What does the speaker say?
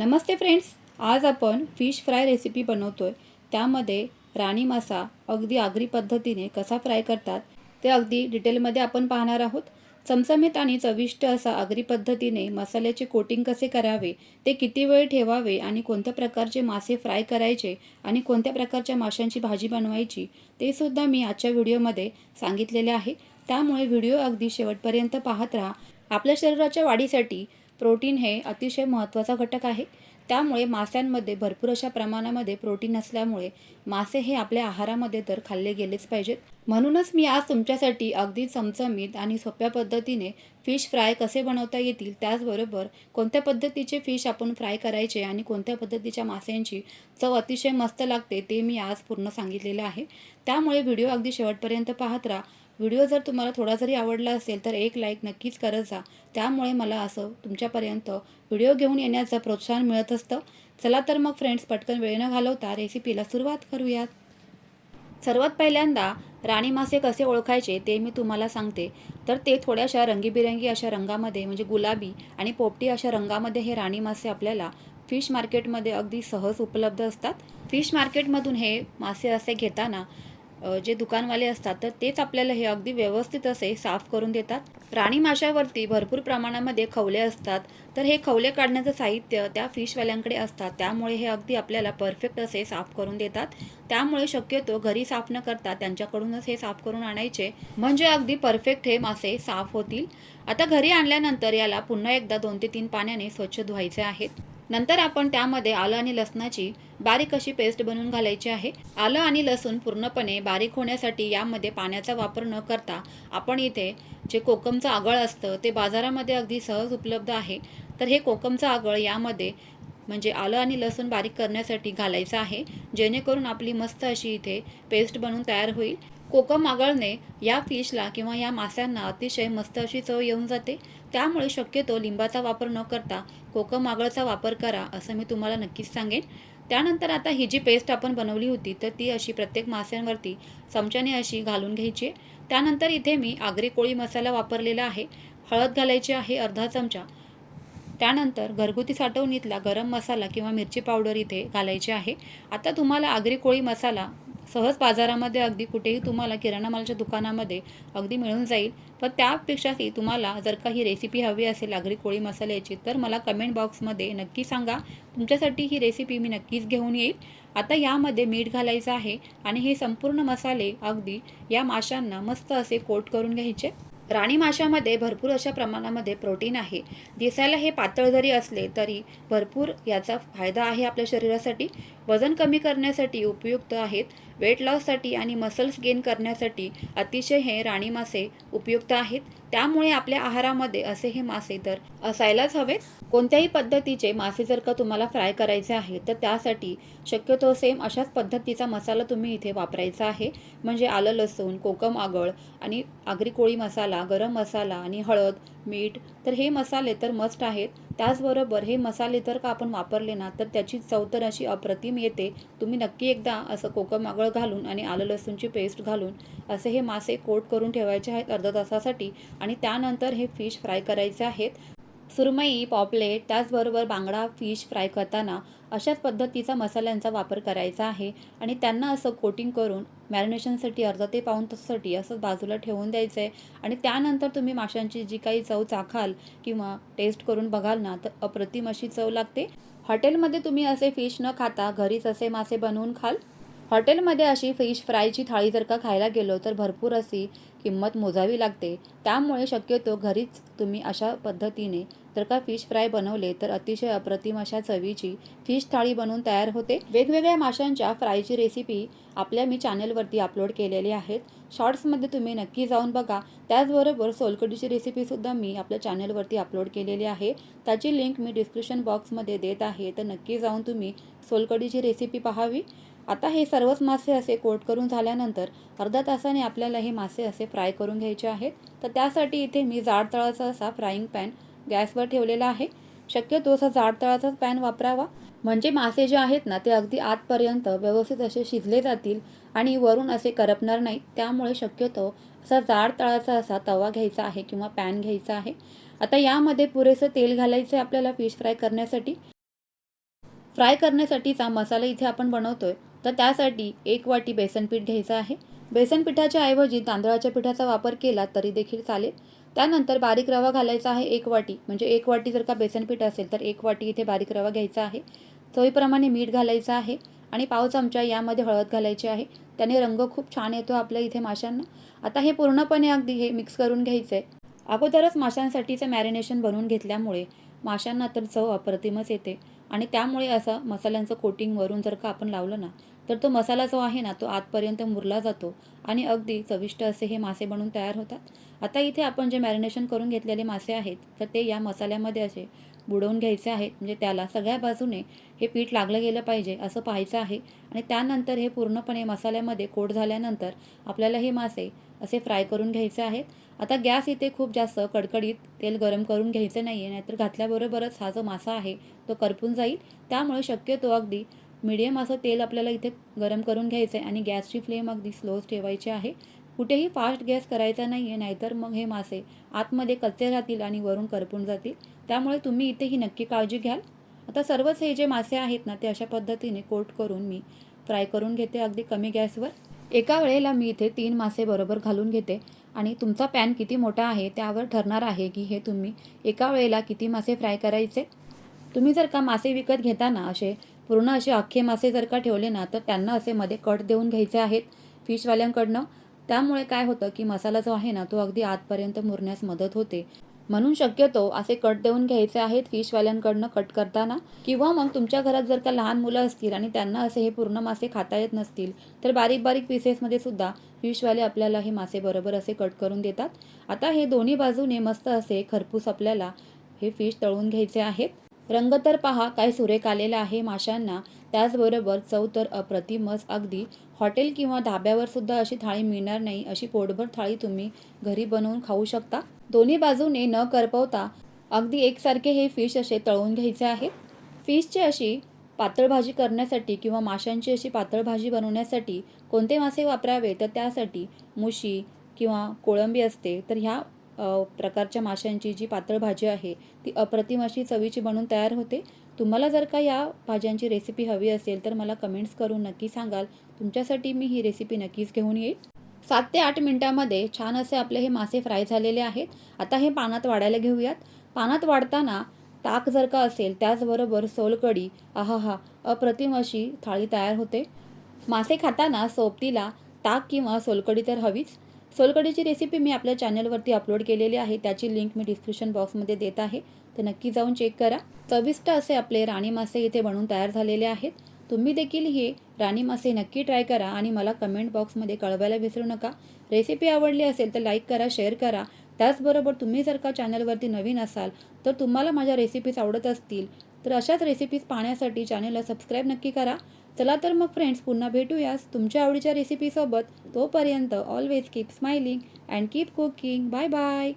नमस्ते friends आज आपण fish fry recipe बनवतो आहे त्यामध्ये राणी मासा अगदी आगरी पद्धतीने कसा फ्राय करतात ते अगदी डिटेलमध्ये आपण पाहणार आहोत. चमचमीत आणि चविष्ट असा आगरी पद्धतीने मसाल्याचे कोटिंग कसे करावे ते किती वेळ ठेवावे आणि कोणत्या प्रकारचे मासे फ्राय करायचे आणि कोणत्या प्रकारच्या माशांची भाजी बनवायची ते सुद्धा मी आजच्या व्हिडिओमध्ये सांगितलेले आहे. त्यामुळे व्हिडिओ अगदी शेवटपर्यंत पाहत राहा. आपल्या शरीराच्या वाढीसाठी प्रोटीन हे अतिशय महत्त्वाचा घटक आहे. त्यामुळे माशांमध्ये भरपूर अशा प्रमाणामध्ये प्रोटीन असल्यामुळे मासे हे आपल्या आहारामध्ये तर खाल्ले गेलेच पाहिजेत. म्हणूनच मी आज तुमच्यासाठी अगदी चमचमीत आणि सोप्या पद्धतीने फिश फ्राय कसे बनवता येतील त्याचबरोबर कोणत्या पद्धतीचे फिश आपण फ्राय करायचे आणि कोणत्या पद्धतीच्या माशांची चव अतिशय मस्त लागते ते मी आज पूर्ण सांगितलेलं आहे. त्यामुळे व्हिडिओ अगदी शेवटपर्यंत पाहत राहा. व्हिडिओ जर तुम्हाला थोडा जरी आवडला असेल तर एक लाईक नक्कीच करत जा. त्यामुळे मला असं तुमच्यापर्यंत व्हिडिओ घेऊन येण्याचं प्रोत्साहन मिळत असतं. चला तर मग फ्रेंड्स पटकन वेळ न घालवता रेसिपीला सुरुवात करूयात. सर्वात पहिल्यांदा राणी मासे कसे ओळखायचे ते मी तुम्हाला सांगते. तर ते थोड्याशा रंगीबिरंगी अशा रंगामध्ये म्हणजे गुलाबी आणि पोपटी अशा रंगामध्ये हे राणी मासे आपल्याला फिश मार्केटमध्ये अगदी सहज उपलब्ध असतात. फिश मार्केटमधून हे मासे असे घेताना जे दुकानवाले असतात तर तेच आपल्याला हे अगदी व्यवस्थित असे साफ करून देतात. प्राणी माशावरती भरपूर प्रमाणामध्ये खवले असतात. तर हे खवले काढण्याचं साहित्य त्या फिशवाल्यांकडे असतात. त्यामुळे हे अगदी आपल्याला परफेक्ट असे साफ करून देतात. त्यामुळे शक्यतो घरी साफ न करता त्यांच्याकडूनच हे साफ करून आणायचे. म्हणजे अगदी परफेक्ट हे मासे साफ होतील. आता घरी आणल्यानंतर याला पुन्हा एकदा दोन ते तीन पाण्याने स्वच्छ धुवायचे आहेत. नंतर आपण त्यामध्ये आलं आणि लसणाची बारीक अशी पेस्ट बनवून घालायची आहे. आलं आणि लसूण पूर्णपणे बारीक होण्यासाठी यामध्ये पाण्याचा वापर न करता आपण इथे जे कोकमचं आगळ असतं ते बाजारामध्ये अगदी सहज उपलब्ध आहे. तर हे कोकमचं आगळ यामध्ये म्हणजे आलं आणि लसूण बारीक करण्यासाठी घालायचं आहे. जेणेकरून आपली मस्त अशी इथे पेस्ट बनवून तयार होईल. कोकम आगळने या फिशला किंवा या मास्यांना अतिशय मस्त अशी चव येऊन जाते. त्यामुळे शक्यतो लिंबाचा वापर न करता कोकम आगळचा वापर करा असं मी तुम्हाला नक्कीच सांगेन. त्यानंतर आता ही जी पेस्ट आपण बनवली होती तर ती अशी प्रत्येक मास्यांवरती चमच्याने अशी घालून घ्यायची. आहे. त्यानंतर इथे मी आगरी कोळी मसाला वापरलेला आहे. हळद घालायची आहे अर्धा चमचा. त्यानंतर घरगुती साठवणीतला गरम मसाला किंवा मिरची पावडर इथे घालायची आहे. आता तुम्हाला आगरी कोळी मसाला सहज बाजारामध्ये अगदी कुठेही तुम्हाला किराणा मालाच्या दुकानामध्ये अगदी मिळून जाईल. पण त्यापेक्षाही तुम्हाला जर का ही रेसिपी हवी असेल आगरी कोळी मसाल्याची तर मला कमेंट बॉक्समध्ये नक्की सांगा. तुमच्यासाठी ही रेसिपी मी नक्कीच घेऊन येईल. आता यामध्ये मीठ घालायचं आहे आणि हे संपूर्ण मसाले अगदी या माशांना मस्त असे कोट करून घ्यायचे. राणी माशामध्ये भरपूर अशा प्रमाणामध्ये प्रोटीन आहे. दिसायला हे पातळ जरी असले तरी भरपूर याचा फायदा आहे आपल्या शरीरासाठी. वजन कमी करण्यासाठी उपयुक्त आहेत. वेट लॉससाठी आणि मसल्स गेन करण्यासाठी अतिशय हे राणी मासे उपयुक्त आहेत. त्यामुळे आपल्या आहारामध्ये असे हे मासे तर असायलाच हवेत. कोणत्याही पद्धतीचे मासे जर का तुम्हाला फ्राय करायचे आहे तर त्यासाठी शक्यतो सेम अशाच पद्धतीचा मसाला तुम्ही इथे वापरायचा आहे. म्हणजे आलं लसूण कोकम आगळ आणि आगरी कोळी मसाला गरम मसाला आणि हळद मीठ तर हे मसाले तर मस्ट आहेत. त्याचबरोबर हे मसाले जर का आपण वापरले ना तर त्याची चव तर अशी अप्रतिम येते. तुम्ही नक्की एकदा असं कोकम आगळ घालून आणि आलं लसूणची पेस्ट घालून असे हे मासे कोट करून ठेवायचे आहेत अर्धा तासासाठी आणि त्यानंतर हे फिश फ्राय करायचे आहेत. सुरमई पॉपलेट त्याचबरोबर बांगडा फिश फ्राय करताना अशाच पद्धतीचा मसाल्यांचा वापर करायचा आहे आणि त्यांना असं कोटिंग करून मॅरिनेशनसाठी अर्धा ते पाऊन तासासाठी असं बाजूला ठेवून द्यायचं आहे आणि त्यानंतर तुम्ही माशांची जी काही चव चाखाल किंवा टेस्ट करून बघाल ना तर अप्रतिम अशी चव लागते. हॉटेलमध्ये तुम्ही असे फिश न खाता घरीच असे मासे बनवून खाल. हॉटेलमध्ये अशी फिश फ्रायची थाळी जर का खायला गेलो तर भरपूर अशी किंमत मोजावी लागते. त्यामुळे शक्यतो घरीच तुम्ही अशा पद्धतीने जर का फिश फ्राय बनवले तर अतिशय अप्रतिम अशा चवीची फिश थाळी बनवून तयार होते. वेगवेगळ्या माशांच्या फ्रायची रेसिपी आपल्या मी चॅनलवरती अपलोड केलेली आहेत. शॉर्ट्समध्ये तुम्ही नक्की जाऊन बघा. त्याचबरोबर सोलकढीची रेसिपीसुद्धा मी आपल्या चॅनलवरती अपलोड केलेली आहे. त्याची लिंक मी डिस्क्रिप्शन बॉक्समध्ये देत आहे. तर नक्की जाऊन तुम्ही सोलकढीची रेसिपी पाहावी. आता हे सर्वच मासे असे कोट करून झाल्यानंतर अर्धा तासाने आपल्याला हे मासे असे फ्राय करून घ्यायचे आहेत. तर त्यासाठी इथे मी जाड तळाचा असा फ्राईंग पॅन गॅसवर ठेवलेला आहे. शक्यतो असा जाड तळाचाच पॅन वापरावा. म्हणजे मासे जे आहेत ना ते अगदी आतपर्यंत व्यवस्थित असे शिजले जातील आणि वरून असे करपणार नाही. त्यामुळे शक्यतो असा जाड तळाचा असा तवा घ्यायचा आहे किंवा पॅन घ्यायचा आहे. आता यामध्ये पुरेसं तेल घालायचं आहे आपल्याला फिश फ्राय करण्यासाठी. फ्राय करण्यासाठीचा मसाला इथे आपण बनवतोय. तर त्यासाठी एक वाटी बेसन पीठ घ्यायचं आहे. बेसन पिठाच्या ऐवजी तांदळाच्या पिठाचा वापर केला तरी देखील चालेल. त्यानंतर बारीक रवा घालायचा आहे एक वाटी. म्हणजे एक वाटी जर का बेसन पीठ असेल तर एक वाटी इथे बारीक रवा घ्यायचा आहे. चवीप्रमाणे मीठ घालायचं आहे आणि पाव चमचा यामध्ये हळद घालायची आहे. त्याने रंग खूप छान येतो आपल्या इथे माशांना. आता हे पूर्णपणे अगदी हे मिक्स करून घ्यायचं आहे अगोदरच माशांसाठीचं मॅरिनेशन बनवून घेतल्यामुळे माशांना तर चव अप्रतिमच येते. आणि त्यामुळे असं मसाल्यांचं कोटिंग वरून जर का आपण लावलं ना तर तो मसाला जो आहे ना तो आतपर्यंत मुरला जातो आणि अगदी चविष्ट असे हे मासे बनून तयार होतात. आता इथे आपण जे मॅरिनेशन करून घेतलेले मासे आहेत तर ते या मसाल्यामध्ये असे बुडवून घ्यायचे आहेत. म्हणजे त्याला सगळ्या बाजूने हे पीठ लागलं गेलं पाहिजे असं पाहायचं आहे. आणि त्यानंतर हे पूर्णपणे मसाल्यामध्ये कोट झाल्यानंतर आपल्याला हे मासे असे फ्राय करून घ्यायचे आहेत. आता गॅस इथे खूप जास्त कडकडीत तेल गरम करून घ्यायचं नाही आहे नाहीतर घातल्याबरोबरच हा जो मासा आहे तो करपून जाईल. त्यामुळे शक्यतो अगदी मिडियम असं तेल आपल्याला इथे गरम करून घ्यायचं आहे आणि गॅसची फ्लेम अगदी स्लोच ठेवायची आहे. कुठेही फास्ट गॅस करायचा नाही आहे नाहीतर मग हे मासे आतमध्ये कच्चे राहतील आणि वरून करपून जातील. त्यामुळे तुम्ही इथे ही नक्की काळजी घ्याल. आता सर्वच हे जे मासे आहेत ना ते अशा पद्धतीने कोट करून मी फ्राय करून घेते अगदी कमी गॅसवर. एका वेळेला मी इथे तीन मासे बरोबर घालून घेते आणि तुमचा पॅन किती मोठा आहे त्यावर ठरणार आहे की हे तुम्ही एका वेळेला किती मासे फ्राय करायचे? तुम्ही जर का मासे विकत घेताना असे पूर्ण असे अख्खे मासे जर का ठेवले ना तर त्यांना असे मध्ये कट देऊन घ्यायचे आहेत फिशवाल्यांकडनं. त्यामुळे काय होतं की मसाला जो आहे ना तो अगदी आतपर्यंत मुरण्यास मदत होते. म्हणून शक्यतो असे कट देऊन घ्यायचे आहेत फिशवाल्यांकडनं कट करताना. किंवा मग तुमच्या घरात जर का लहान मुलं असतील आणि त्यांना असे हे पूर्ण मासे खाता येत नसतील तर बारीक बारीक पीसेसमध्ये सुद्धा फिशवाले आपल्याला हे मासे बरोबर असे कट करून देतात. आता हे दोन्ही बाजूने मस्त असे खरपूस आपल्याला हे फिश तळून घ्यायचे आहेत. रंग तर पहा काय सुरेख आलेला आहे माशांना. त्याचबरोबर चव तर अप्रतिमच. अगदी हॉटेल किंवा धाब्यावर सुद्धा अशी थाळी मिळणार नाही अशी पोटभर थाळी तुम्ही घरी बनवून खाऊ शकता. दोन्ही बाजूने न करपवता अगदी एकसारखे हे फिश असे तळून घ्यायचे आहे फिशची अशी पातळ भाजी करण्यासाठी किंवा माशांची अशी पातळ भाजी बनवण्यासाठी कोणते मासे वापरावे? तर त्यासाठी मुशी किंवा कोळंबी असते. तर ह्या प्रकारच्या माशांची जी पातळ भाजी आहे ती अप्रतिम अशी चवीची बनून तयार होते. तुम्हाला जर का या भाज्यांची रेसिपी हवी असेल तर मला कमेंट्स करून नक्की सांगाल. तुमच्यासाठी मी ही रेसिपी नक्कीच घेऊन येईल. सात ते आठ मिनटामध्ये छान असे आपले हे मासे फ्राय झालेले आहेत. आता हे पानात वाढायला घेऊयात. पानात वाढताना ताक जर का असेल त्याचबरोबर सोलकढी आहा अप्रतिम अशी थाळी तयार होते. मासे खाताना सोबतीला ताक किंवा सोलकढी तर हवीच. सोलकढीची रेसिपी मी आपल्या चॅनलवरती अपलोड केलेली आहे. त्याची लिंक मी डिस्क्रिप्शन बॉक्समध्ये देत आहे. तर नक्की जाऊन चेक करा. चविष्ट असे आपले राणी मासे इथे बनवून तयार झालेले आहेत. तुम्ही देखील हे राणी मासे नक्की ट्राय करा आणि मला कमेंट बॉक्समध्ये कळवायला विसरू नका. रेसिपी आवडली असेल तर लाईक करा शेअर करा. त्याचबरोबर तुम्ही जर का चॅनलवरती नवीन असाल तर तुम्हाला माझ्या रेसिपीज आवडत असतील तर अशाच रेसिपीज पाहण्यासाठी चॅनलला सबस्क्राईब नक्की करा. चला तर मग फ्रेंड्स पुन्हा भेटूयास तुमच्या आवडीच्या रेसिपीसोबत तोपर्यंत always keep smiling and keep cooking bye bye